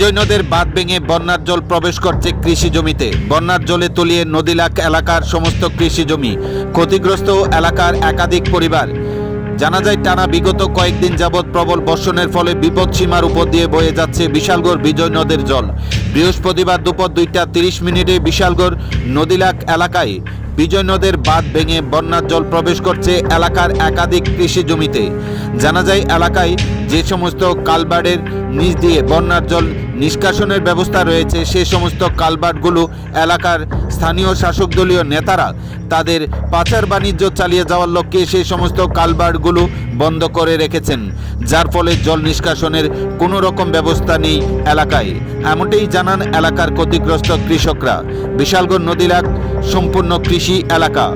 বিজয় নদের বাঁধ ভেঙে বন্যার জল প্রবেশ করছে কৃষি জমিতে। বন্যার জলে তলিয়ে নদীলাক এলাকার সমস্ত কৃষি জমি ক্ষতিগ্রস্ত এলাকার একাধিক পরিবার। জানা যায়, টানা বিগত কয়েকদিন যাবৎ প্রবল বর্ষণের ফলে বিপদ সীমার উপর দিয়ে বয়ে যাচ্ছে বিশালগড় বিজয় নদের জল। বৃহস্পতিবার দুপুর দুইটা তিরিশ মিনিটে বিশালগড় নদীলাক এলাকায় বিজয় নদের বাঁধ ভেঙে বন্যার জল প্রবেশ করছে এলাকার একাধিক কৃষি জমিতে। জানা যায়, এলাকায় যে সমস্ত কালবার্ডের নিচ দিয়ে বন্যার জল নিষ্কাশনের ব্যবস্থা রয়েছে। সে সমস্ত কালবাটগুলো এলাকার স্থানীয় শাসক দলীয় নেতারা তাদের পাচার বাণিজ্য চালিয়ে যাওয়ার লক্ষ্যে সেই সমস্ত কালবাটগুলো বন্ধ করে রেখেছেন। যার ফলে জল নিষ্কাশনের কোনো রকম ব্যবস্থা নেই এলাকায়। এমনটাই জানান এলাকার ক্ষতিগ্রস্ত কৃষকরা। বিশালগড় নদীলাক সম্পূর্ণ কৃষি এলাকা।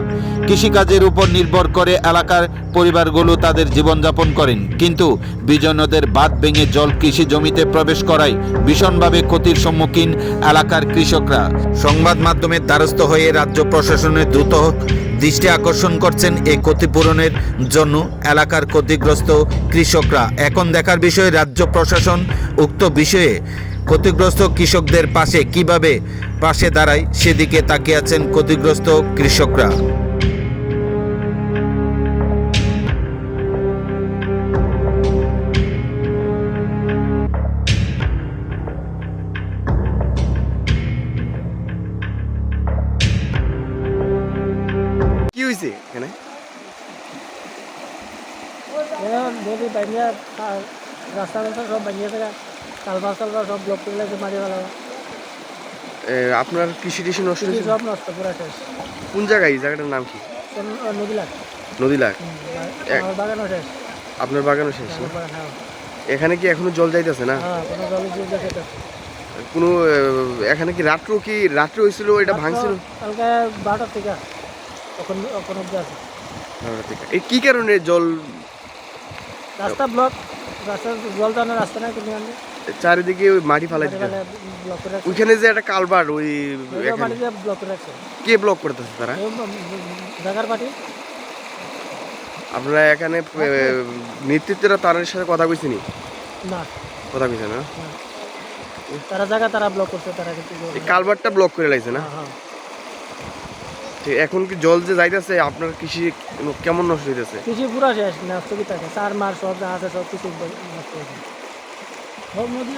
কৃষিকাজের উপর নির্ভর করে এলাকার পরিবারগুলো তাদের জীবনযাপন করেন। কিন্তু বিজয় নদের বাঁধ ভেঙে জল কৃষি জমিতে প্রবেশ করায় ভীষণভাবে ক্ষতির সম্মুখীন এলাকার কৃষকরা। সংবাদ মাধ্যমের দ্বারস্থ হয়ে রাজ্য প্রশাসনের দ্রুত দৃষ্টি আকর্ষণ করছেন এই ক্ষতিপূরণের জন্য এলাকার ক্ষতিগ্রস্ত কৃষকরা। এখন দেখার বিষয়ে, রাজ্য প্রশাসন উক্ত বিষয়ে ক্ষতিগ্রস্ত কৃষকদের পাশে কীভাবে পাশে দাঁড়ায় সেদিকে তাকিয়ে আছেন ক্ষতিগ্রস্ত কৃষকরা। হয়েছে এখানে? রাস্তা রাস্তা সব বানিয়ে থাকা কালভার কালভার সব ব্লক করে লাগছে মারি ফেলা আপনার কৃষি টিষি নষ্ট কৃষি সব নষ্ট পুরা শেষ। কোন জায়গায়? এই জায়গাটার নাম কি? কোন নদী লাগ আমার বাগানও শেষ। আপনার বাগানও শেষ না? হ্যাঁ। এখানে কি এখনও জল যাইতেছে না? হ্যাঁ কোনো এখানে কি রাত্র কি রাত্রে হয়েছিল এটা ভাঙছিল? কালকে বারোটার থেকে তখন তখন অব্দি আছে। এই কি কারণে জল রাস্তা ব্লক রাস্তা জল টানার রাস্তা নাই কিন্তু চারিদিকে ওই মাটি ফালাই দিতে ওইখানে যে একটা কালবার ওই কে ব্লক করতেছে তারা? আপনারা এখানে এ, নেতৃত্বরা তাদের সাথে কথা কইছেনি না? কথা কইছে না? তারা জায়গা তারা ব্লক করছে তারা এই কালবারটা ব্লক করে লাইছে না? হ্যাঁ হ্যাঁ। ঠিক, এখন কি জল যে যাইতেছে আপনার কৃষি কেমন নষ্ট হইতেছে? কৃষি পুরা শেষ নষ্ট কি থাকে? সার মার সব যা আছে সব কিছু নষ্ট হয়ে যায় সব নদী